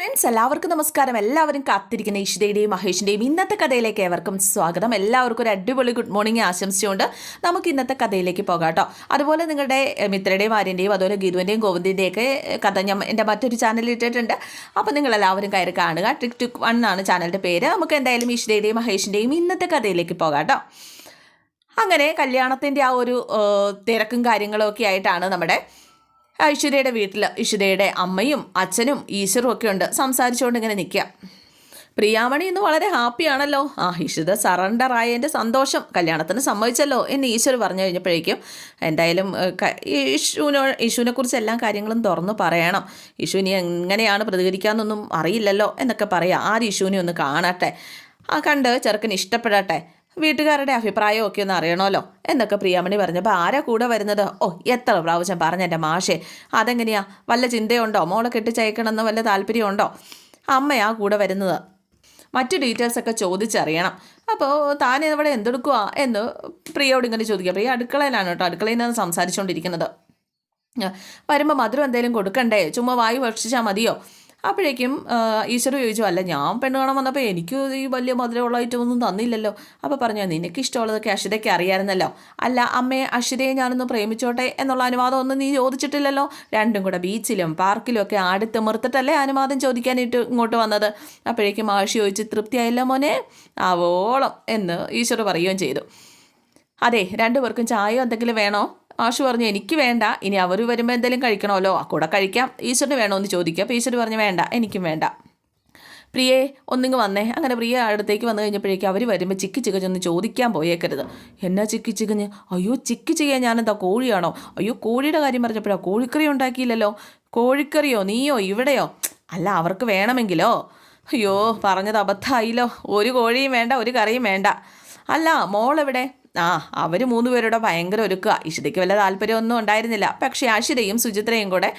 Friends എല്ലാവർക്കും നമസ്കാരം. എല്ലാവരും കാത്തിരിക്കുന്ന ഇഷിതയുടെയും മഹേഷിന്റെയും ഇന്നത്തെ കഥയിലേക്ക് ഏവർക്കും സ്വാഗതം. എല്ലാവർക്കും ഒരു അടിപൊളി ഗുഡ് മോർണിംഗ് ആശംസിച്ചുകൊണ്ട് നമുക്ക് ഇന്നത്തെ കഥയിലേക്ക് പോകാം കേട്ടോ. അതുപോലെ നിങ്ങളുടെ മിത്രയുടെയും ആര്യന്റെയും അതുപോലെ ഗീതുവിന്റെയും ഗോവിന്ദിന്റെയൊക്കെ കഥ ഞാൻ എന്റെ മറ്റൊരു ചാനലിൽ ഇട്ടിട്ടുണ്ട്. അപ്പോൾ നിങ്ങൾ എല്ലാവരും കയറി കാണുക. ട്രിക് ടിക് വൺ എന്നാണ് ചാനലിന്റെ പേര്. നമുക്ക് എന്തായാലും ഇഷിതയുടെയും മഹേഷിന്റെയും ഇന്നത്തെ കഥയിലേക്ക് പോകാം കേട്ടോ. അങ്ങനെ കല്യാണത്തിന്റെ ആ ഒരു തിരക്കും കാര്യങ്ങളും ഒക്കെ ആയിട്ടാണ് നമ്മുടെ ഐശ്വര്യയുടെ വീട്ടിൽ ഇഷിതയുടെ അമ്മയും അച്ഛനും ഈശ്വരും ഒക്കെ ഉണ്ട്. സംസാരിച്ചുകൊണ്ട് ഇങ്ങനെ നിൽക്കുക പ്രിയാമണി ഇന്ന് വളരെ ഹാപ്പിയാണല്ലോ ആ ഇഷിത സറണ്ടർ ആയതിന്റെ സന്തോഷം കല്യാണത്തിന് സമ്മതിച്ചല്ലോ എന്ന് ഈശ്വർ പറഞ്ഞു കഴിഞ്ഞപ്പോഴേക്കും എന്തായാലും ഇഷുവിനോ ഇഷുവിനെക്കുറിച്ച് എല്ലാ കാര്യങ്ങളും തുറന്നു പറയണം. ഇഷു എങ്ങനെയാണ് പ്രതികരിക്കാമെന്നൊന്നും അറിയില്ലല്ലോ എന്നൊക്കെ പറയാം. ആര് ഇഷുവിനെ ഒന്ന് കാണട്ടെ? ആ കണ്ട് ചെറുക്കന് ഇഷ്ടപ്പെടട്ടെ? വീട്ടുകാരുടെ അഭിപ്രായമൊക്കെ ഒന്ന് അറിയണമല്ലോ. എന്നൊക്കെ പ്രിയാമണി പറഞ്ഞപ്പോൾ ആരാ കൂടെ വരുന്നത്? ഓ എത്ര പ്രാവശ്യം പറഞ്ഞ എന്റെ മാഷേ. അതെങ്ങനെയാ? വല്ല ചിന്തയുണ്ടോ? മോളെ കെട്ടിച്ചയക്കണമെന്ന് വല്ല താല്പര്യമുണ്ടോ? അമ്മയാ കൂടെ വരുന്നത്. മറ്റു ഡീറ്റെയിൽസൊക്കെ ചോദിച്ചറിയണം. അപ്പോൾ താൻ ഇവിടെ എന്തെടുക്കുക എന്ന് പ്രിയോട് ഇങ്ങനെ ചോദിക്കുക. പ്രിയ അടുക്കളയിലാണ് കേട്ടോ. അടുക്കളയിൽ നിന്ന് സംസാരിച്ചുകൊണ്ടിരിക്കുന്നത് വരുമ്പോൾ മധുരം എന്തെങ്കിലും കൊടുക്കണ്ടേ? ചുമ്മാ വായു ഭക്ഷിച്ചാൽ മതിയോ? അപ്പോഴേക്കും ഈശ്വർ ചോദിച്ചു അല്ല ഞാൻ പെണ്ണ് കാണാൻ വന്നപ്പോൾ എനിക്ക് ഈ വലിയ മധുരമുള്ള ഐറ്റം ഒന്നും തന്നില്ലല്ലോ. അപ്പോൾ പറഞ്ഞു നിനക്ക് ഇഷ്ടമുള്ളതൊക്കെ അഷിതയ്ക്ക് അറിയാമായിരുന്നല്ലോ. അല്ല അമ്മയെ അഷിതയെ ഞാനൊന്ന് പ്രേമിച്ചോട്ടെ എന്നുള്ള അനുവാദം ഒന്നും നീ ചോദിച്ചിട്ടില്ലല്ലോ. രണ്ടും കൂടെ ബീച്ചിലും പാർക്കിലും ഒക്കെ ആടിത്തിമിർത്തിട്ടല്ലേ അനുവാദം ചോദിക്കാനായിട്ട് ഇങ്ങോട്ട് വന്നത്. അപ്പോഴേക്കും മാഷി ചോദിച്ച് തൃപ്തിയായില്ല മോനെ? ആവോളം എന്ന് ഈശ്വർ പറയുകയും ചെയ്തു. അതെ രണ്ടുപേർക്കും ചായയോ എന്തെങ്കിലും വേണോ? ആഷു പറഞ്ഞു എനിക്ക് വേണ്ട. ഇനി അവർ വരുമ്പോൾ എന്തെങ്കിലും കഴിക്കണമല്ലോ. കൂടെ കഴിക്കാം. ഈശ്വരന് വേണോ എന്ന് ചോദിക്കുക. അപ്പോൾ ഈശ്വർ പറഞ്ഞു വേണ്ട എനിക്കും വേണ്ട. പ്രിയെ ഒന്നിങ്ങ് വന്നേ. അങ്ങനെ പ്രിയ അടുത്തേക്ക് വന്നു കഴിഞ്ഞപ്പോഴേക്കും അവർ വരുമ്പോൾ ചിക്കി ചികഞ്ഞൊന്ന് ചോദിക്കാൻ പോയേക്കരുത്. എന്നാ ചിക്കി ചികഞ്ഞ്? അയ്യോ ചിക്കി ചെയ്യാൻ ഞാനെന്താ കോഴിയാണോ? അയ്യോ കോഴിയുടെ കാര്യം പറഞ്ഞപ്പോഴാണ് കോഴിക്കറി ഉണ്ടാക്കിയില്ലല്ലോ? കോഴിക്കറിയോ? നീയോ? ഇവിടെയോ? അല്ല അവർക്ക് വേണമെങ്കിലോ? അയ്യോ പറഞ്ഞത് അബദ്ധമായില്ലോ. ഒരു കോഴിയും വേണ്ട ഒരു കറിയും വേണ്ട. അല്ല മോളെവിടെ? ആ അവർ മൂന്ന് പേരുടെ ഭയങ്കര ഒരുക്കുക ഇഷിതയ്ക്ക് വല്ല താല്പര്യമൊന്നും ഉണ്ടായിരുന്നില്ല. പക്ഷേ ആഷിതയും സുചിത്രയും കൂടെ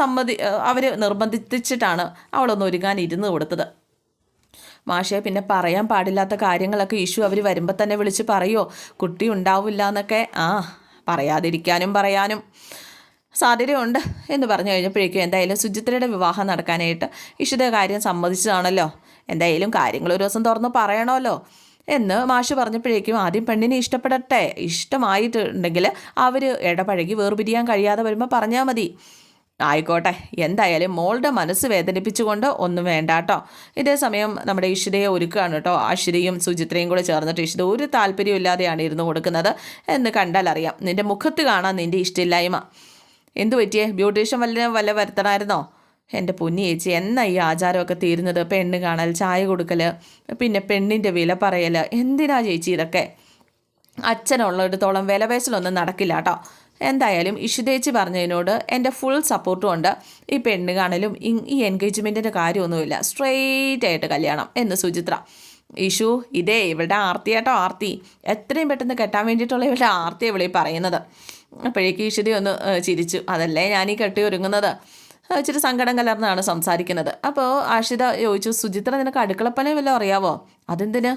സമ്മതി അവർ നിർബന്ധിച്ചിട്ടാണ് അവളൊന്ന് ഒരുങ്ങാൻ ഇരുന്ന് കൊടുത്തത്. മാഷെ പിന്നെ പറയാൻ പാടില്ലാത്ത കാര്യങ്ങളൊക്കെ ഇഷ്യൂ അവർ വരുമ്പോൾ തന്നെ വിളിച്ച് പറയുമോ കുട്ടി ഉണ്ടാവില്ല എന്നൊക്കെ ആ പറയാതിരിക്കാനും പറയാനും സാധ്യതയുണ്ട് എന്ന് പറഞ്ഞു കഴിഞ്ഞപ്പോഴേക്കും എന്തായാലും സുചിത്രയുടെ വിവാഹം നടക്കാനായിട്ട് ഇഷിത കാര്യം സമ്മതിച്ചതാണല്ലോ. എന്തായാലും കാര്യങ്ങൾ ഒരു ദിവസം തുറന്ന് പറയണമല്ലോ. എന്ന് മാഷ് പറഞ്ഞപ്പോഴേക്കും ആദ്യം പെണ്ണിനെ ഇഷ്ടപ്പെടട്ടെ ഇഷ്ടമായിട്ടുണ്ടെങ്കിൽ അവർ ഇടപഴകി വേർപിരിയാൻ കഴിയാതെ വരുമ്പോൾ പറഞ്ഞാൽ മതി. ആയിക്കോട്ടെ എന്തായാലും മോളുടെ മനസ്സ് വേദനിപ്പിച്ചുകൊണ്ട് ഒന്നും വേണ്ട കേട്ടോ ഇതേ സമയം നമ്മുടെ ഇഷിതയെ ഒരുക്കുകയാണ് കേട്ടോ. അഷിതയും സുചിത്രയും കൂടെ ചേർന്നിട്ട് ഇഷിത ഒരു താല്പര്യമില്ലാതെയാണ് ഇരുന്ന് കൊടുക്കുന്നത് എന്ന് കണ്ടാൽ അറിയാം. നിന്റെ മുഖത്ത് കാണാൻ നിന്റെ ഇഷ്ടമില്ലായ്മ. എന്തു പറ്റിയേ? ബ്യൂട്ടീഷ്യൻ വല്ല വല്ല വരുത്തണമായിരുന്നോ? എന്റെ പൊന്നി ചേച്ചി എന്നാ ഈ ആചാരമൊക്കെ തീരുന്നത്? പെണ്ണ് കാണൽ ചായ കൊടുക്കൽ പിന്നെ പെണ്ണിന്റെ വില പറയൽ എന്തിനാ ചേച്ചി ഇതൊക്കെ? അച്ഛനുള്ളിടത്തോളം വിലപേശലൊന്നും നടക്കില്ല കേട്ടോ. എന്തായാലും ഇഷുദേച്ചി പറഞ്ഞതിനോട് എന്റെ ഫുൾ സപ്പോർട്ടും ഉണ്ട്. ഈ പെണ്ണ് കാണലും ഈ എൻഗേജ്മെന്റിന്റെ കാര്യമൊന്നുമില്ല. സ്ട്രെയിറ്റ് ആയിട്ട് കല്യാണം. എന്ന് സുചിത്ര. ഇഷു ഇതേ ഇവളുടെ ആർത്തിയാട്ടോ ആർത്തി. എത്രയും പെട്ടെന്ന് കെട്ടാൻ വേണ്ടിയിട്ടുള്ള ഇവളുടെ ആർത്തി ഇവളീ പറയുന്നത്. അപ്പോഴേക്ക് ഇഷുദി ഒന്ന് ചിരിച്ചു. അതല്ലേ ഞാൻ ഈ കെട്ടി ഒരുങ്ങുന്നത്? ഇച്ചിരി സങ്കടം കലർന്നാണ് സംസാരിക്കുന്നത്. അപ്പോൾ ആഷിത ചോദിച്ചു സുചിത്ര നിനക്ക് അടുക്കളപ്പനെ വല്ലതും അറിയാവോ? അതെന്തിന്?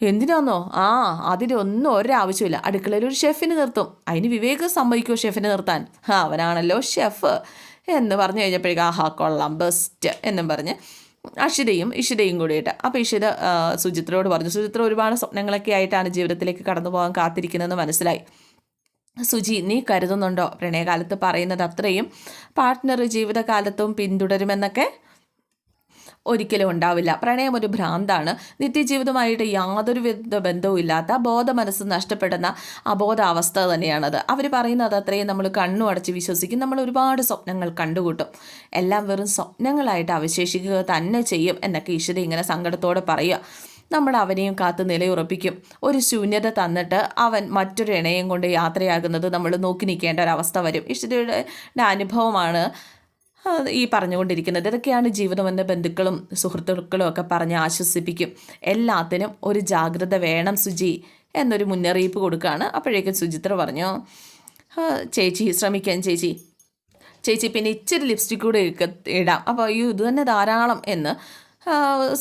എന്തിനാന്നോ? ആ അതിനൊന്നും ഒരാവശ്യമില്ല. അടുക്കളയിൽ ഒരു ഷെഫിന് നിർത്തും. അതിന് വിവേക് സമ്മതിക്കുമോ ഷെഫിനെ നിർത്താൻ? അവനാണല്ലോ ഷെഫ്. എന്ന് പറഞ്ഞു കഴിഞ്ഞപ്പോഴേക്കും ആഹാ കൊള്ളാം ബെസ്റ്റ് എന്നും പറഞ്ഞ് അഷിതയും ഇഷിതയും കൂടിയിട്ട് അപ്പോൾ ഇഷിത സുചിത്രയോട് പറഞ്ഞു സുചിത്ര ഒരുപാട് സ്വപ്നങ്ങളൊക്കെ ആയിട്ടാണ് ജീവിതത്തിലേക്ക് കടന്നു പോകാൻ കാത്തിരിക്കുന്നതെന്ന് മനസ്സിലായി. സുജി നീ കരുതുന്നുണ്ടോ? പ്രണയകാലത്ത് പറയുന്നത് അത്രയും പാർട്ട്ണർ ജീവിതകാലത്തും പിന്തുടരുമെന്നൊക്കെ ഒരിക്കലും ഉണ്ടാവില്ല. പ്രണയം ഒരു ഭ്രാന്താണ്. നിത്യജീവിതമായിട്ട് യാതൊരു വിധ ബന്ധവും ഇല്ലാത്ത ബോധ മനസ്സ് നഷ്ടപ്പെടുന്ന അബോധാവസ്ഥ തന്നെയാണത്. അവർ പറയുന്നത് അത്രയും നമ്മൾ കണ്ണു അടച്ച് വിശ്വസിക്കും. നമ്മൾ ഒരുപാട് സ്വപ്നങ്ങൾ കണ്ടുകൂട്ടും. എല്ലാം വെറും സ്വപ്നങ്ങളായിട്ട് അവശേഷിക്കുക തന്നെ ചെയ്യും എന്നൊക്കെ ഈശ്വരി ഇങ്ങനെ സങ്കടത്തോടെ പറയുക. നമ്മൾ അവനെയും കാത്ത് നിലയുറപ്പിക്കും. ഒരു ശൂന്യത തന്നിട്ട് അവൻ മറ്റൊരു ഇണയും കൊണ്ട് യാത്രയാകുന്നത് നമ്മൾ നോക്കി നിൽക്കേണ്ട ഒരവസ്ഥ വരും. ഇഷ്ടയുടെ അനുഭവമാണ് ഈ പറഞ്ഞുകൊണ്ടിരിക്കുന്നത്. ഇതൊക്കെയാണ് ജീവിതമെന്ന് ബന്ധുക്കളും സുഹൃത്തുക്കളും ഒക്കെ പറഞ്ഞ് ആശ്വസിപ്പിക്കും. എല്ലാത്തിനും ഒരു ജാഗ്രത വേണം സുജി എന്നൊരു മുന്നറിയിപ്പ് കൊടുക്കുകയാണ്. അപ്പോഴേക്കും സുചിത്ര പറഞ്ഞു ചേച്ചി ശ്രമിക്കാൻ ചേച്ചി. ചേച്ചി പിന്നെ ഇച്ചിരി ലിപ്സ്റ്റിക് കൂടെ ഇടാം. അപ്പോൾ ഈ ഇത് തന്നെ ധാരാളം എന്ന്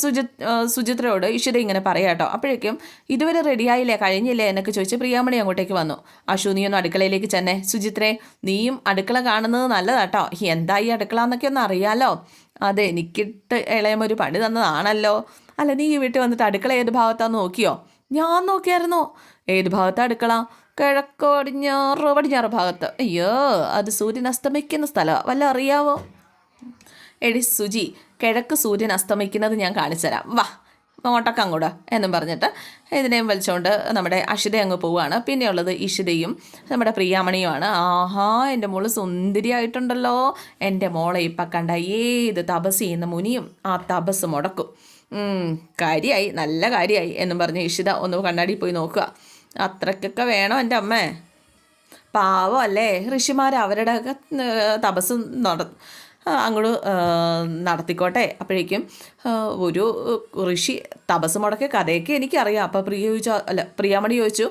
സുജിത് സുചിത്രയോട് ഇഷിത ഇങ്ങനെ പറയാം കേട്ടോ അപ്പോഴേക്കും ഇതുവരെ റെഡിയായില്ലേ കഴിഞ്ഞില്ലേ? എന്നൊക്കെ ചോദിച്ച് പ്രിയാമണി അങ്ങോട്ടേക്ക് വന്നു. അശു നീ അടുക്കളയിലേക്ക് ചെന്നേ. സുചിത്രേ നീയും അടുക്കള കാണുന്നത് നല്ലതാട്ടോ എന്താ ഈ അടുക്കള എന്നൊക്കെ ഒന്ന് അറിയാലോ. അതെ എനിക്കിട്ട് ഇളയമൊരു പണി തന്നതാണല്ലോ. അല്ല നീ ഈ വീട്ടിൽ വന്നിട്ട് അടുക്കള ഏത് ഭാഗത്താന്ന് നോക്കിയോ? ഞാൻ നോക്കിയായിരുന്നു. ഏത് ഭാഗത്താണ് അടുക്കള? കിഴക്കോ പടിഞ്ഞാറ് പടിഞ്ഞാറ് ഭാഗത്ത്. അയ്യോ അത് സൂര്യൻ അസ്തമിക്കുന്ന സ്ഥലമാണ് വല്ല അറിയാവോ? എടി സുജി കിഴക്ക് സൂര്യൻ അസ്തമിക്കുന്നത് ഞാൻ കാണിച്ചു തരാം. വാ അങ്ങോട്ടൊക്കെ അങ്ങോട്ട് എന്നും പറഞ്ഞിട്ട് ഇതിനെയും വലിച്ചുകൊണ്ട് നമ്മുടെ അഷിത അങ്ങ് പോവുകയാണ് പിന്നെയുള്ളത് ഇഷിതയും നമ്മുടെ പ്രിയാമണിയുമാണ്. ആഹാ എന്റെ മോൾ സുന്ദരിയായിട്ടുണ്ടല്ലോ. എന്റെ മോളെ ഇപ്പം കണ്ട ഏത് തപസ് ചെയ്യുന്ന മുനിയും ആ തപസ് മുടക്കും. കാര്യമായി നല്ല കാര്യമായി എന്നും പറഞ്ഞ് ഇഷിത ഒന്ന് കണ്ണാടി പോയി നോക്കുക. അത്രക്കൊക്കെ വേണോ എന്റെ അമ്മേ? പാവം അല്ലേ? ഋഷിമാർ അവരുടെയൊക്കെ തപസ് നട അങ്ങോട്ട് നടത്തിക്കോട്ടെ. അപ്പോഴേക്കും ഒരു ഋഷി തപസ് മുടക്കിയ കഥയൊക്കെ എനിക്കറിയാം. അപ്പോൾ പ്രിയ ചോദിച്ചു അല്ല പ്രിയാമണി ചോദിച്ചു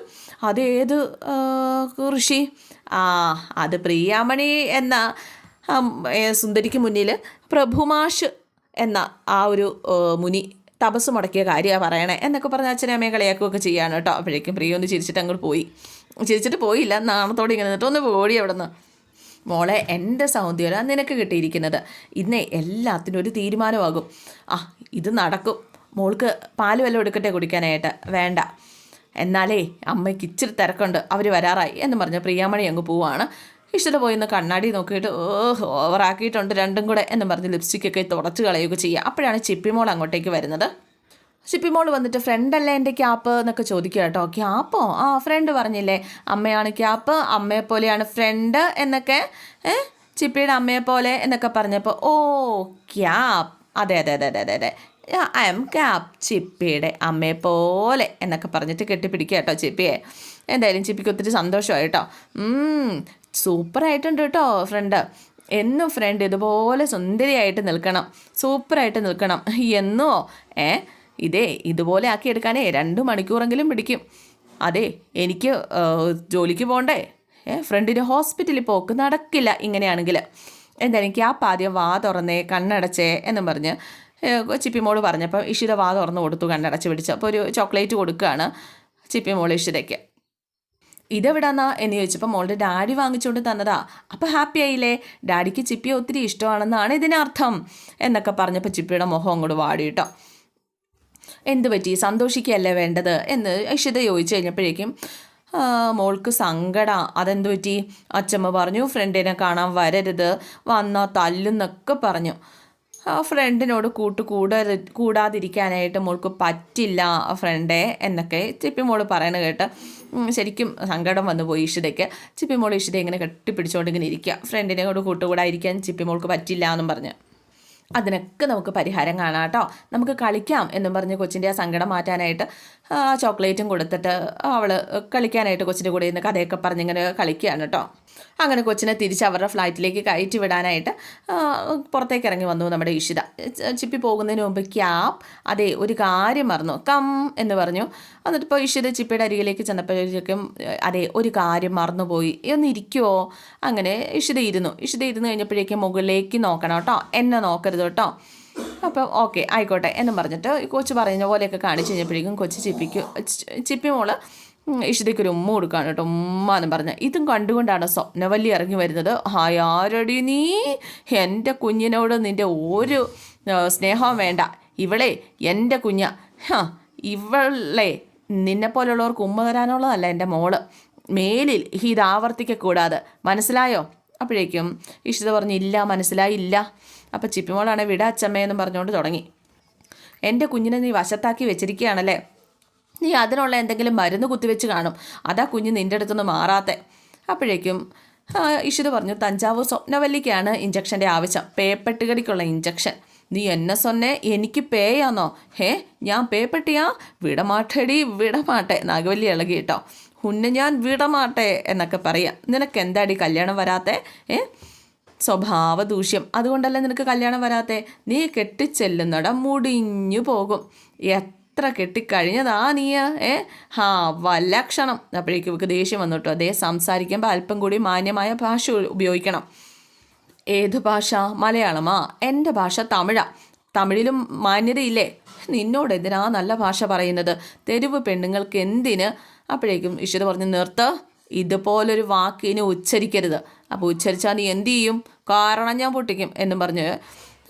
അതേത് ഋഷി? ആ അത് പ്രിയാമണി എന്ന സുന്ദരിക്ക് മുന്നിൽ പ്രഭുമാഷ് എന്ന ആ ഒരു മുനി തപസ് മുടക്കിയ കാര്യമാണ് പറയണേ എന്നൊക്കെ പറഞ്ഞ് അച്ഛനെ അമ്മയെ കളിയാക്കുകയൊക്കെ ചെയ്യാണ് കേട്ടോ. അപ്പോഴേക്കും പ്രിയ ഒന്ന് ചിരിച്ചിട്ട് അങ്ങോട്ട് പോയി. ചിരിച്ചിട്ട് പോയില്ല നാണത്തോടെ ഇങ്ങനെ നിന്നിട്ട് ഒന്ന് ഓടി അവിടെ നിന്ന് മോളെ എന്റെ സൗന്ദര്യം നിനക്ക് കിട്ടിയിരിക്കുന്നത്. ഇന്നേ എല്ലാത്തിനും ഒരു തീരുമാനമാകും. ആ ഇത് നടക്കും. മോൾക്ക് പാൽ വല്ലതും എടുക്കട്ടെ കുടിക്കാനായിട്ട്. വേണ്ട. എന്നാലേ അമ്മയ്ക്ക് ഇച്ചിരി തിരക്കുണ്ട്. അവർ വരാറായി എന്ന് പറഞ്ഞ് പ്രിയാമണി അങ്ങ് പോവാണ്. ഇഷ്ടം പോയി ഒന്ന് കണ്ണാടി നോക്കിയിട്ട് ഓഹ് ഓവറാക്കിയിട്ടുണ്ട് രണ്ടും കൂടെ എന്ന് പറഞ്ഞ് ലിപ്സ്റ്റിക്കൊക്കെ തുടച്ച് കളയുകയൊക്കെ ചെയ്യുക. അപ്പോഴാണ് ചിപ്പിമോൾ അങ്ങോട്ടേക്ക് വരുന്നത്. ചിപ്പിമോൾ വന്നിട്ട് ഫ്രണ്ടല്ലേ എന്റെ ക്യാപ്പ്? എന്നൊക്കെ ചോദിക്കുക കേട്ടോ. ക്യാപ്പോ? ആ ഫ്രണ്ട് പറഞ്ഞില്ലേ. അമ്മയാണ് ക്യാപ്പ് അമ്മയെ പോലെയാണ് ഫ്രണ്ട് എന്നൊക്കെ ചിപ്പിയുടെ അമ്മയെ പോലെ എന്നൊക്കെ പറഞ്ഞപ്പോൾ ഓ ക്യാപ്. അതെ അതെ അതെ അതെ അതെ അതെ. ഐ എം ക്യാപ് ചിപ്പിയുടെ അമ്മയെ പോലെ എന്നൊക്കെ പറഞ്ഞിട്ട് കെട്ടിപ്പിടിക്കുക കേട്ടോ ചിപ്പിയെ. എന്തായാലും ചിപ്പിക്ക് ഒത്തിരി സന്തോഷമായി കേട്ടോ. സൂപ്പറായിട്ടുണ്ട് കേട്ടോ ഫ്രണ്ട്. എന്നും ഫ്രണ്ട് ഇതുപോലെ സുന്ദരിയായിട്ട് നിൽക്കണം. സൂപ്പറായിട്ട് നിൽക്കണം. എന്നോ ഏ ഇതേ ഇതുപോലെ ആക്കി എടുക്കാനേ രണ്ട് മണിക്കൂറെങ്കിലും പിടിക്കും. അതെ എനിക്ക് ജോലിക്ക് പോകണ്ടേ ഫ്രണ്ടിന് ഹോസ്പിറ്റലിൽ പോക്ക് നടക്കില്ല ഇങ്ങനെയാണെങ്കിൽ. എന്താ എനിക്ക് ആ പാദ്യം വാ തുറന്നേ കണ്ണടച്ചേ എന്നും പറഞ്ഞ് ചിപ്പി ചിപ്പിമോൾ പറഞ്ഞപ്പോൾ ഇഷിത വാ തുറന്ന് കൊടുത്തു കണ്ണടച്ച് പിടിച്ചു. അപ്പോൾ ഒരു ചോക്ലേറ്റ് കൊടുക്കുകയാണ് ചിപ്പിമോൾ ഇഷിതയ്ക്ക്. ഇതെവിടാന്നാ എന്ന് ചോദിച്ചപ്പോൾ മോളുടെ ഡാഡി വാങ്ങിച്ചുകൊണ്ട് തന്നതാ. അപ്പോൾ ഹാപ്പി ആയില്ലേ? ഡാഡിക്ക് ചിപ്പിയെ ഒത്തിരി ഇഷ്ടമാണെന്നാണ് ഇതിനർത്ഥം എന്നൊക്കെ പറഞ്ഞപ്പോൾ ചിപ്പിയുടെ മുഖം അങ്ങോട്ട് വാടി കേട്ടോ എന്ത് പറ്റി? സന്തോഷിക്കുകയല്ലേ വേണ്ടത്? എന്ന് ഇഷിത ചോദിച്ചു കഴിഞ്ഞപ്പോഴേക്കും മോൾക്ക് സങ്കട. അതെന്ത് പറ്റി? അച്ചമ്മ പറഞ്ഞു ഫ്രണ്ടിനെ കാണാൻ വരരുത്. വന്നാൽ തല്ലുന്നൊക്കെ പറഞ്ഞു. ആ ഫ്രണ്ടിനോട് കൂട്ട് കൂടരു കൂടാതിരിക്കാനായിട്ട് മോൾക്ക് പറ്റില്ല ഫ്രണ്ടേ എന്നൊക്കെ ചിപ്പി മോൾ പറയണ കേട്ട് ശരിക്കും സങ്കടം വന്നു പോയി ഇഷിതയ്ക്ക്. ചിപ്പി മോൾ ഇഷിത ഇങ്ങനെ കെട്ടിപ്പിടിച്ചുകൊണ്ട് ഇങ്ങനെ ഇരിക്കുക ഫ്രണ്ടിനെ കൂടെ കൂട്ടുകൂടാതിരിക്കാൻ ചിപ്പി മോൾക്ക് പറ്റില്ല എന്നും പറഞ്ഞ്. അതിനൊക്കെ നമുക്ക് പരിഹാരം കാണാം കേട്ടോ. നമുക്ക് കളിക്കാം എന്നും പറഞ്ഞ് കൊച്ചിന്റെ ആ സങ്കടം മാറ്റാനായിട്ട് ചോക്ലേറ്റും കൊടുത്തിട്ട് അവൾ കളിക്കാനായിട്ട് കൊച്ചിന്റെ കൂടെ ഇന്ന് കഥയൊക്കെ പറഞ്ഞിങ്ങനെ കളിക്കുകയാണ് കേട്ടോ. അങ്ങനെ കൊച്ചിനെ തിരിച്ച് അവരുടെ ഫ്ലൈറ്റിലേക്ക് കയറ്റി വിടാനായിട്ട് പുറത്തേക്ക് ഇറങ്ങി വന്നു നമ്മുടെ ഇഷിത. ചിപ്പി പോകുന്നതിന് മുമ്പ് ക്യാബ് അതെ ഒരു കാര്യം മറന്നു. കം എന്ന് പറഞ്ഞു. എന്നിട്ട് ഇപ്പോൾ ഇഷിത ചിപ്പിയുടെ അരികിലേക്ക് ചെന്നപ്പോഴേക്കും അതെ ഒരു കാര്യം മറന്നുപോയി. ഒന്ന് ഇരിക്കുമോ അങ്ങനെ ഇഷിത ഇരുന്നു. ഇഷിത ഇരുന്ന് കഴിഞ്ഞപ്പോഴേക്കും മുകളിലേക്ക് നോക്കണം കേട്ടോ. എന്നെ നോക്കരുത് കേട്ടോ. അപ്പം ഓക്കെ ആയിക്കോട്ടെ എന്നും പറഞ്ഞിട്ട് കൊച്ചു പറയുന്ന പോലെയൊക്കെ കാണിച്ചു കഴിഞ്ഞപ്പോഴേക്കും കൊച്ചു ചിപ്പിക്കും ചിപ്പി മോൾ ഇഷിതയ്ക്ക് ഒരു ഉമ്മ കൊടുക്കുകയാണ് കേട്ടോ ഉമ്മ എന്ന് പറഞ്ഞ്. ഇതും കണ്ടുകൊണ്ടാണ് സ്വപ്നവല്ലി ഇറങ്ങി വരുന്നത്. ആരടി നീ? എന്റെ കുഞ്ഞിനോട് നിന്റെ ഒരു സ്നേഹം വേണ്ട. ഇവളെ എന്റെ കുഞ്ഞ. ഇവളെ ഇവളെ നിന്നെപ്പോലുള്ളവർക്ക് ഉമ്മ തരാനുള്ളതല്ല എന്റെ മോൾ. മേലിൽ ഇത് ആവർത്തിക്കൂടാതെ മനസ്സിലായോ? അപ്പോഴേക്കും ഇഷിത പറഞ്ഞു ഇല്ല മനസ്സിലായില്ല അപ്പോൾ ചിപ്പിമോളാണ് വിട അച്ചമ്മയെന്നും പറഞ്ഞുകൊണ്ട് തുടങ്ങി. എന്റെ കുഞ്ഞിനെ നീ വശത്താക്കി വെച്ചിരിക്കുകയാണല്ലേ? നീ അതിനുള്ള എന്തെങ്കിലും മരുന്ന് കുത്തിവെച്ച് കാണും. അതാ കുഞ്ഞ് നിന്റെ അടുത്തുനിന്ന് മാറാത്തെ. അപ്പോഴേക്കും ഇഷിത് പറഞ്ഞു തഞ്ചാവൂർ സ്വപ്നവല്ലിക്കാണ് ഇഞ്ചക്ഷന്റെ ആവശ്യം. പേപ്പെട്ടുകടിക്കുള്ള ഇഞ്ചക്ഷൻ. നീ എന്നെ സൊന്നെ എനിക്ക് പേയാന്നോ? ഹേ ഞാൻ പേപ്പെട്ടിയാ? വിടമാട്ടടി വിടമാട്ടെ. നാഗവല്ലി ഇളകി കേട്ടോ. ഉന്നെ ഞാൻ വിടമാട്ടെ എന്നൊക്കെ പറയാം. നിനക്ക് എന്താടി കല്യാണം വരാത്തെ? ഏ? സ്വഭാവ ദൂഷ്യം അതുകൊണ്ടല്ലേ നിനക്ക് കല്യാണം വരാത്തെ? നീ കെട്ടിച്ചെല്ലുന്നിടം മുടിഞ്ഞു പോകും. കെട്ടിക്കഴിഞ്ഞതാ നീ ഏ? ഹാ വല്ലക്ഷണം അപ്പോഴേക്കും ഇവർക്ക് ദേഷ്യം വന്നു കേട്ടോ അതേ സംസാരിക്കുമ്പോൾ അല്പം കൂടി മാന്യമായ ഭാഷ ഉപയോഗിക്കണം. ഏത് ഭാഷ? മലയാളമാ. എന്റെ ഭാഷ തമിഴാ. തമിഴിലും മാന്യതയില്ലേ? നിന്നോട് എന്തിനാ നല്ല ഭാഷ പറയുന്നത്? തെരുവ് പെണ്ണുങ്ങൾക്ക് എന്തിന്? അപ്പോഴേക്കും ഇഷിത പറഞ്ഞ് നിർത്ത്. ഇതുപോലൊരു വാക്കിനെ ഉച്ചരിക്കരുത്. അപ്പോൾ ഉച്ചരിച്ചാൽ നീ എന്ത് ചെയ്യും? കാരണം ഞാൻ പൊട്ടിക്കും എന്നും പറഞ്ഞ്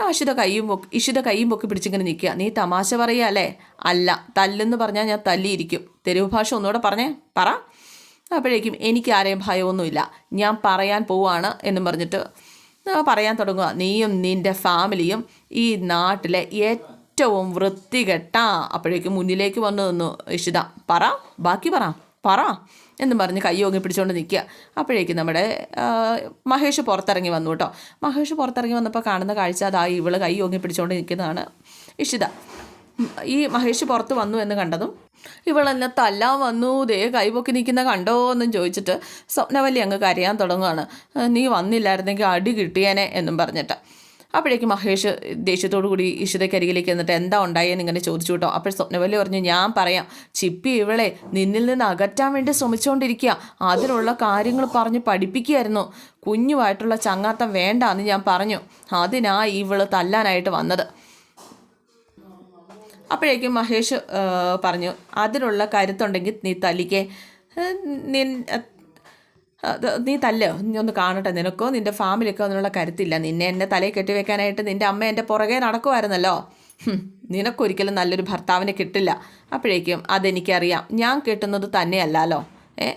അഷിത കൈയും പൊക്കി ഇഷിത കൈയും പൊക്കി പിടിച്ചിങ്ങനെ നിൽക്കുക. നീ തമാശ പറയുക അല്ലേ? അല്ല തല്ലെന്ന് പറഞ്ഞാൽ ഞാൻ തല്ലിയിരിക്കും. തെരുവ് ഭാഷ ഒന്നുകൂടെ പറഞ്ഞേ പറ. അപ്പോഴേക്കും എനിക്ക് ആരെയും ഭയമൊന്നുമില്ല. ഞാൻ പറയാൻ പോവാണ് എന്നും പറഞ്ഞിട്ട് പറയാൻ തുടങ്ങുക. നീയും നിന്റെ ഫാമിലിയും ഈ നാട്ടിലെ ഏറ്റവും വൃത്തികെട്ട അപ്പോഴേക്കും മുന്നിലേക്ക് വന്നു നിന്നു ഇഷിത. പറ ബാക്കി പറ. പറ എന്നും പറഞ്ഞ് കൈ ഓങ്ങി പിടിച്ചുകൊണ്ട് നിൽക്കുക അപ്പോഴേക്കും നമ്മുടെ മഹേഷ് പുറത്തിറങ്ങി വന്നു കേട്ടോ. മഹേഷ് പുറത്തിറങ്ങി വന്നപ്പോൾ കാണുന്ന കാഴ്ച അതാ ഇവൾ കൈ ഓങ്ങി പിടിച്ചുകൊണ്ട് നിൽക്കുന്നതാണ് ഇഷിത. ഈ മഹേഷ് പുറത്ത് വന്നു എന്ന് കണ്ടതും ഇവളെന്നെ തല്ലാൻ വന്നു ദേ കൈപൊക്കി നിൽക്കുന്ന കണ്ടോ എന്നും ചോദിച്ചിട്ട് സ്വപ്നവല്ലി അങ്ങ് കരയാൻ തുടങ്ങുകയാണ് "ആ, നീ വന്നില്ലായിരുന്നെങ്കിൽ അടി കിട്ടിയേനെ എന്നും പറഞ്ഞിട്ട്. അപ്പോഴേക്കും മഹേഷ് ദേഷ്യത്തോടു കൂടി ഇഷിതക്കരികിലേക്ക് എന്നിട്ട് എന്താ ഉണ്ടായെന്ന് ഇങ്ങനെ ചോദിച്ചു കേട്ടോ. അപ്പോൾ സ്വപ്നവല്ലി പറഞ്ഞു ഞാൻ പറയാം ചിപ്പി ഇവളെ നിന്നിൽ നിന്ന് അകറ്റാൻ വേണ്ടി ശ്രമിച്ചുകൊണ്ടിരിക്കുക അതിനുള്ള കാര്യങ്ങൾ പറഞ്ഞ് പഠിപ്പിക്കുകയായിരുന്നു. കുഞ്ഞുമായിട്ടുള്ള ചങ്ങാത്തം വേണ്ട എന്ന് ഞാൻ പറഞ്ഞു. അതിനാ ഇവൾ തല്ലാനായിട്ട് വന്നത്. അപ്പോഴേക്കും മഹേഷ് പറഞ്ഞു അതിനുള്ള കരുത്തുണ്ടെങ്കിൽ നീ തല്ലിക്കേ. നിൻ നീ തല്ലോ. നീ ഒന്ന് കാണട്ടെ നിനക്കോ? നിന്റെ ഫാമിലിക്കോ അതിനുള്ള കരുത്തില്ല. നിന്നെ എന്റെ തലയിൽ കെട്ടിവെക്കാനായിട്ട് നിന്റെ അമ്മ എന്റെ പുറകെ നടക്കുമായിരുന്നല്ലോ നിനക്കൊരിക്കലും നല്ലൊരു ഭർത്താവിനെ കിട്ടില്ല. അപ്പോഴേക്കും അതെനിക്കറിയാം. ഞാൻ കിട്ടുന്നത് തന്നെയല്ലല്ലോ. ഏ?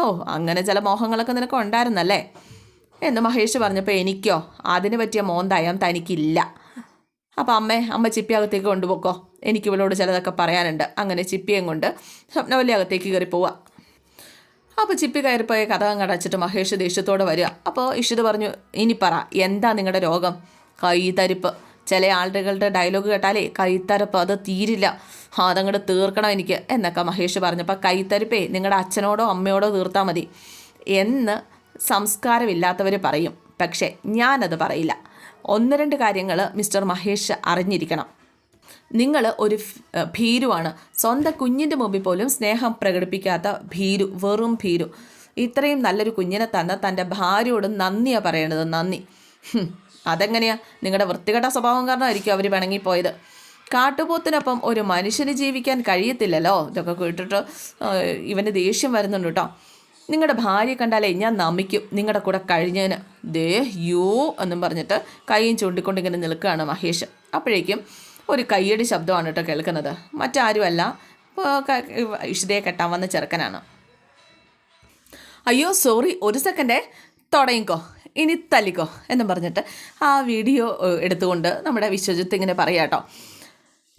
ഓ അങ്ങനെ ചില മോഹങ്ങളൊക്കെ നിനക്ക് ഉണ്ടായിരുന്നല്ലേ? എന്ന് മഹേഷ് പറഞ്ഞപ്പോൾ എനിക്കോ? അതിന് പറ്റിയ മോന്തായം തനിക്കില്ല. അപ്പം അമ്മേ അമ്മ ചിപ്പി അകത്തേക്ക് കൊണ്ടുപോക്കോ. എനിക്ക് ഇവളോട് ചിലതൊക്കെ പറയാനുണ്ട്. അങ്ങനെ ചിപ്പിയും കൊണ്ട് സ്വപ്നവല്ലി അകത്തേക്ക് കയറി പോവുക അപ്പോൾ ചിപ്പി കയറിപ്പോയ കഥ കടച്ചിട്ട് മഹേഷ് ദേഷ്യത്തോടെ വരിക. അപ്പോൾ ഇഷിത് പറഞ്ഞു ഇനി പറ എന്താ നിങ്ങളുടെ രോഗം? കൈതരിപ്പ് ചില ആളുകളുടെ ഡയലോഗ് കേട്ടാലേ കൈത്തരപ്പ് അത് തീരില്ല. അതങ്ങോട്ട് തീർക്കണം എനിക്ക് എന്നൊക്കെ മഹേഷ് പറഞ്ഞപ്പോൾ കൈത്തരിപ്പേ നിങ്ങളുടെ അച്ഛനോടോ അമ്മയോടോ തീർത്താൽ മതി എന്ന് സംസ്കാരമില്ലാത്തവർ പറയും. പക്ഷേ ഞാനത് പറയില്ല. ഒന്ന് രണ്ട് കാര്യങ്ങൾ മിസ്റ്റർ മഹേഷ് അറിഞ്ഞിരിക്കണം. നിങ്ങൾ ഒരു ഭീരുവാണ്. സ്വന്തം കുഞ്ഞിന്റെ മുമ്പിൽ പോലും സ്നേഹം പ്രകടിപ്പിക്കാത്ത ഭീരു വെറും ഭീരു. ഇത്രയും നല്ലൊരു കുഞ്ഞിനെ തന്ന തന്റെ ഭാര്യയോട് നന്ദിയാണ് പറയേണ്ടത് നന്ദി. അതെങ്ങനെയാ? നിങ്ങളുടെ വൃത്തികെട്ട സ്വഭാവം കാരണമായിരിക്കും അവർ പിണങ്ങിപ്പോയത് കാട്ടുപോത്തിനൊപ്പം ഒരു മനുഷ്യന് ജീവിക്കാൻ കഴിയത്തില്ലല്ലോ? ഇതൊക്കെ കേട്ടിട്ട് ഇവന്റെ ദേഷ്യം വരുന്നുണ്ട് കേട്ടോ. നിങ്ങളുടെ ഭാര്യ കണ്ടാലേ ഞാൻ നമിക്കും നിങ്ങളുടെ കൂടെ കഴിഞ്ഞതിന്. ദേ യോ എന്നും പറഞ്ഞിട്ട് കൈയും ചൂണ്ടിക്കൊണ്ട് ഇങ്ങനെ നിൽക്കുകയാണ് മഹേഷ്. അപ്പോഴേക്കും ഒരു കയ്യടി ശബ്ദമാണ് കേട്ടോ കേൾക്കുന്നത്. മറ്റാരുമല്ല. ഇഷിതയെ കെട്ടാൻ വന്ന ചെറുക്കനാണ്. അയ്യോ സോറി ഒരു സെക്കൻഡേ തുടങ്ങിക്കോ. ഇനി തല്ലിക്കോ എന്നും പറഞ്ഞിട്ട് ആ വീഡിയോ എടുത്തുകൊണ്ട് നമ്മുടെ വിശ്വജിത്ത് ഇങ്ങനെ പറയാട്ടോ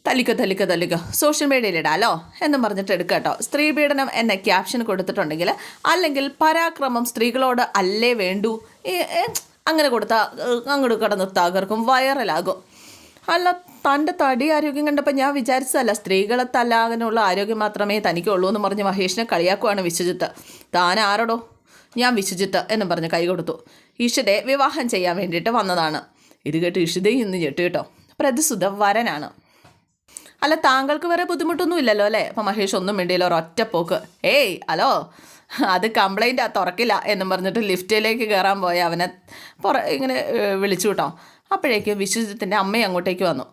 തല്ലിക്കോ തല്ലിക്കോ തല്ലിക്കോ. സോഷ്യൽ മീഡിയയിൽ ഇടാലോ എന്നും പറഞ്ഞിട്ട് എടുക്കുക കേട്ടോ. സ്ത്രീ പീഡനം എന്ന ക്യാപ്ഷൻ കൊടുത്തിട്ടുണ്ടെങ്കിൽ അല്ലെങ്കിൽ പരാക്രമം സ്ത്രീകളോട് അല്ലേ വേണ്ടൂ? അങ്ങനെ കൊടുത്താൽ അങ്ങോട്ട് കിടന്ന് തകർക്കും വൈറലാകും അല്ല തന്റെ തടി ആരോഗ്യം കണ്ടപ്പോൾ ഞാൻ വിചാരിച്ചതല്ല സ്ത്രീകളെ തല്ലാകാനുള്ള ആരോഗ്യം മാത്രമേ തനിക്കുള്ളൂ എന്ന് പറഞ്ഞ് മഹേഷിനെ കളിയാക്കുവാണ് വിശ്വജിത്ത്. താൻ ആരോടോ? ഞാൻ വിശ്വജിത്ത് എന്ന് പറഞ്ഞ് കൈ കൊടുത്തു. ഈഷിതയെ വിവാഹം ചെയ്യാൻ വേണ്ടിയിട്ട് വന്നതാണ്. ഇത് കേട്ട് ഇഷിതയും ഇന്ന് ഞെട്ടു കേട്ടോ. പ്രതിസുധ വരനാണ്. അല്ല താങ്കൾക്ക് വേറെ ബുദ്ധിമുട്ടൊന്നും ഇല്ലല്ലോ അല്ലേ? അപ്പം മഹേഷ് ഒന്നും മിണ്ടിയില്ല ഒരൊറ്റ പോക്ക്. ഏയ് ഹലോ അത് കംപ്ലൈന്റ് തുറക്കില്ല എന്നും പറഞ്ഞിട്ട് ലിഫ്റ്റിലേക്ക് കയറാൻ പോയ അവനെ പുറ ഇങ്ങനെ വിളിച്ചു കേട്ടോ അപ്പോഴേക്ക് വിശ്വജിത്തിന്റെ അമ്മയും അങ്ങോട്ടേക്ക് വന്നു.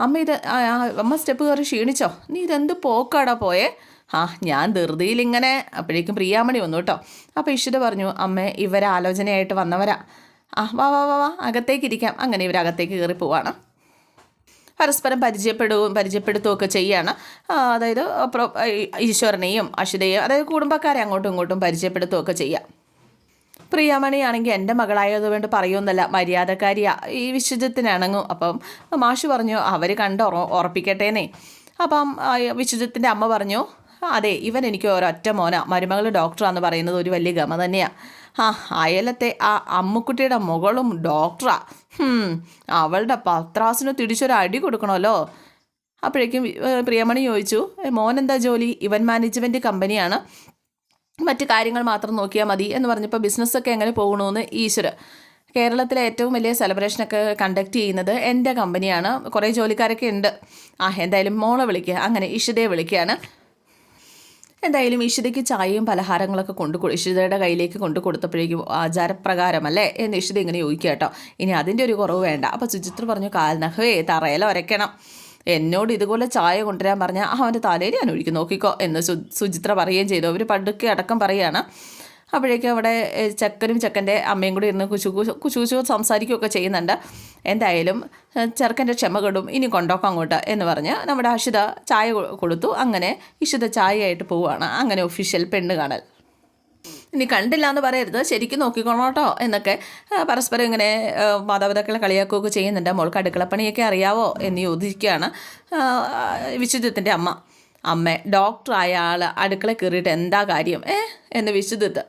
അമ്മ ഇത് ആ, ആ, അമ്മ സ്റ്റെപ്പ് കയറി ക്ഷീണിച്ചോ? നീ ഇതെന്ത് പോക്കാടാ പോയേ? ആ ഞാൻ ധൃതിയിൽ ഇങ്ങനെ അപ്പോഴേക്കും പ്രിയാമണി വന്നു കേട്ടോ അപ്പോൾ ഇഷിത പറഞ്ഞു അമ്മ ഇവരാലോചനയായിട്ട് വന്നവരാ. ആ വാ വാ വാ വാ അകത്തേക്ക് ഇരിക്കാം. അങ്ങനെ ഇവരകത്തേക്ക് കയറി പോവാണ്. പരസ്പരം പരിചയപ്പെടുകയും പരിചയപ്പെടുത്തുകയൊക്കെ ചെയ്യുകയാണ് അതായത് ഈശ്വരനെയും അഷിതയെയും അതായത് കുടുംബക്കാരെ അങ്ങോട്ടും ഇങ്ങോട്ടും പരിചയപ്പെടുത്തുകയൊക്കെ ചെയ്യാം. പ്രിയാമണിയാണെങ്കിൽ എന്റെ മകളായതുകൊണ്ട് പറയുമെന്നല്ല മര്യാദക്കാരിയാ. ഈ വിശുദ്ധത്തിനിണങ്ങും അപ്പം മാഷു പറഞ്ഞു അവർ കണ്ട് ഉറ ഉറപ്പിക്കട്ടേന്നേ. അപ്പം വിശുദ്ധത്തിന്റെ അമ്മ പറഞ്ഞു അതെ ഇവൻ എനിക്ക് ഒരൊറ്റ മോന. മരുമകൾ ഡോക്ടറാന്ന് പറയുന്നത് ഒരു വലിയ ഗമ തന്നെയാണ് ആ അയലത്തെ ആ അമ്മുക്കുട്ടിയുടെ മുകളും ഡോക്ടറാ. അവളുടെ പത്രാസിന് തിരിച്ചൊരു അടി കൊടുക്കണമല്ലോ. അപ്പോഴേക്കും പ്രിയമണി ചോദിച്ചു മോൻ എന്താ ജോലി? ഇവൻ മാനേജ്മെന്റ് കമ്പനിയാണ്. മറ്റു കാര്യങ്ങൾ മാത്രം നോക്കിയാൽ മതി എന്ന് പറഞ്ഞപ്പോൾ ബിസിനസ്സൊക്കെ എങ്ങനെ പോകണമെന്ന് ഈശ്വര. കേരളത്തിലെ ഏറ്റവും വലിയ സെലിബ്രേഷനൊക്കെ കണ്ടക്ട് ചെയ്യുന്നത് എന്റെ കമ്പനിയാണ്. കുറേ ജോലിക്കാരൊക്കെ ഉണ്ട്. ആ എന്തായാലും മോളെ വിളിക്കുക അങ്ങനെ ഇഷിതയെ വിളിക്കുകയാണ്. എന്തായാലും ഇഷിതയ്ക്ക് ചായയും പലഹാരങ്ങളൊക്കെ കൊണ്ടു ഇഷിതയുടെ കയ്യിലേക്ക് കൊണ്ടു കൊടുത്തപ്പോഴേക്കും ആചാരപ്രകാരമല്ലേ എന്ന് ഇഷിത ഇങ്ങനെ ചോദിക്കുക കേട്ടോ. ഇനി അതിന്റെ ഒരു കുറവ് വേണ്ട. അപ്പോൾ സുചിത്ര പറഞ്ഞു കാൽനഹേ തറയില വരയ്ക്കണം എന്നോട് ഇതുപോലെ ചായ കൊണ്ടുവരാൻ പറഞ്ഞാൽ അവന്റെ തലയിൽ ഞാൻ ഒഴിക്കും. നോക്കിക്കോ. എന്ന് സുചിത്ര പറയുകയും ചെയ്തു. അവർ പടുക്കെ അടക്കം പറയുകയാണ്. അപ്പോഴേക്കും അവിടെ ചെക്കനും ചെക്കന്റെ അമ്മയും കൂടി ഇരുന്ന് കുശു കുശു കുശു കുശു സംസാരിക്കുകയൊക്കെ ചെയ്യുന്നുണ്ട്. എന്തായാലും ചെറുക്കന്റെ ക്ഷമ കെടും ഇനി കൊണ്ടോക്കാം അങ്ങോട്ട് എന്ന് പറഞ്ഞ് നമ്മുടെ അഷിത ചായ കൊടുത്തു. അങ്ങനെ ഇഷിത ചായയായിട്ട് പോവുകയാണ്. അങ്ങനെ ഒഫീഷ്യൽ പെണ്ണ് കാണൽ. ഇനി കണ്ടില്ല എന്ന് പറയരുത്. ശരിക്കും നോക്കിക്കോണം കേട്ടോ എന്നൊക്കെ പരസ്പരം ഇങ്ങനെ മാതാപിതാക്കളെ കളിയാക്കുകയൊക്കെ ചെയ്യുന്നുണ്ട്. മോൾക്ക് അടുക്കളപ്പണിയൊക്കെ അറിയാവോ എന്ന് ചോദിക്കുകയാണ് വിശുദ്ധത്തിന്റെ അമ്മ. അമ്മ ഡോക്ടറായ ആൾ അടുക്കള കയറിയിട്ട് എന്താ കാര്യം ഏ എന്ന് വിശുദ്ധത്ത്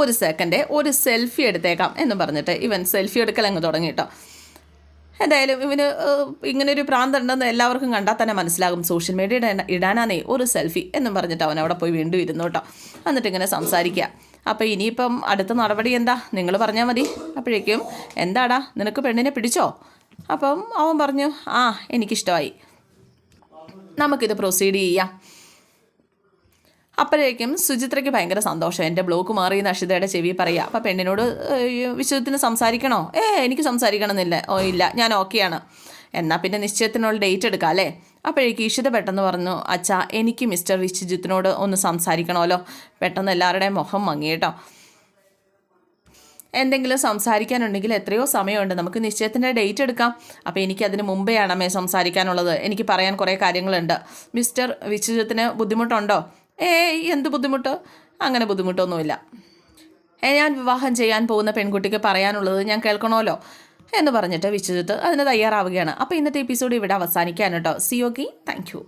ഒരു സെക്കൻഡ് ഒരു സെൽഫി എടുത്തേക്കാം എന്ന് പറഞ്ഞിട്ട് ഇവൻ സെൽഫി എടുക്കൽ അങ്ങ് തുടങ്ങി കേട്ടോ എന്തായാലും ഇവന് ഇങ്ങനൊരു പ്രാന്തുണ്ടെന്ന് എല്ലാവർക്കും കണ്ടാൽ തന്നെ മനസ്സിലാകും. സോഷ്യൽ മീഡിയ ഇടാനാണേ ഒരു സെൽഫി എന്നും പറഞ്ഞിട്ട് അവൻ അവിടെ പോയി വീണ്ടും ഇരുന്നു കേട്ടോ എന്നിട്ട് ഇങ്ങനെ സംസാരിക്കുക അപ്പോൾ ഇനിയിപ്പം അടുത്ത നടപടി എന്താ? നിങ്ങൾ പറഞ്ഞാൽ മതി. അപ്പോഴേക്കും എന്താടാ നിനക്ക് പെണ്ണിനെ പിടിച്ചോ? അപ്പം അവൻ പറഞ്ഞു ആ എനിക്കിഷ്ടമായി. നമുക്കിത് പ്രൊസീഡ് ചെയ്യാം. അപ്പോഴേക്കും സുചിത്രയ്ക്ക് ഭയങ്കര സന്തോഷം. എന്റെ ബ്ലോക്ക് മാറി നഷിതയുടെ ചെവി പറയുക. അപ്പോൾ പെണ്ണിനോട് വിശുദ്ധത്തിന് സംസാരിക്കണോ? ഏ എനിക്ക് സംസാരിക്കണമെന്നില്ല. ഓ ഇല്ല ഞാൻ ഓക്കെയാണ് എന്നാൽ പിന്നെ നിശ്ചയത്തിനുള്ള ഡേറ്റ് എടുക്കാം അല്ലേ? അപ്പോഴേക്ക് ഇഷിത പെട്ടെന്ന് പറഞ്ഞു അച്ഛാ എനിക്ക് മിസ്റ്റർ വിശ്വജിത്തിനോട് ഒന്ന് സംസാരിക്കണമല്ലോ. പെട്ടെന്ന് എല്ലാവരുടെയും മുഖം മങ്ങി കേട്ടോ. എന്തെങ്കിലും സംസാരിക്കാനുണ്ടെങ്കിൽ എത്രയോ സമയമുണ്ട്. നമുക്ക് നിശ്ചയത്തിന്റെ ഡേറ്റ് എടുക്കാം. അപ്പോൾ എനിക്ക് അതിന് മുമ്പേ അമ്മേ സംസാരിക്കാനുള്ളത്. എനിക്ക് പറയാൻ കുറേ കാര്യങ്ങളുണ്ട്. മിസ്റ്റർ വിശ്വജിത്തിന് ബുദ്ധിമുട്ടുണ്ടോ? ഏയ് എന്ത് ബുദ്ധിമുട്ട്? അങ്ങനെ ബുദ്ധിമുട്ടൊന്നുമില്ല. ഏ, ഞാൻ വിവാഹം ചെയ്യാൻ പോകുന്ന പെൺകുട്ടിക്ക് പറയാനുള്ളത് ഞാൻ കേൾക്കണമല്ലോ എന്ന് പറഞ്ഞിട്ട് വിശ്വജിത്ത് അതിന് തയ്യാറാവുകയാണ്. അപ്പോൾ ഇന്നത്തെ എപ്പിസോഡ് ഇവിടെ അവസാനിക്കാൻ കേട്ടോ. Okay thank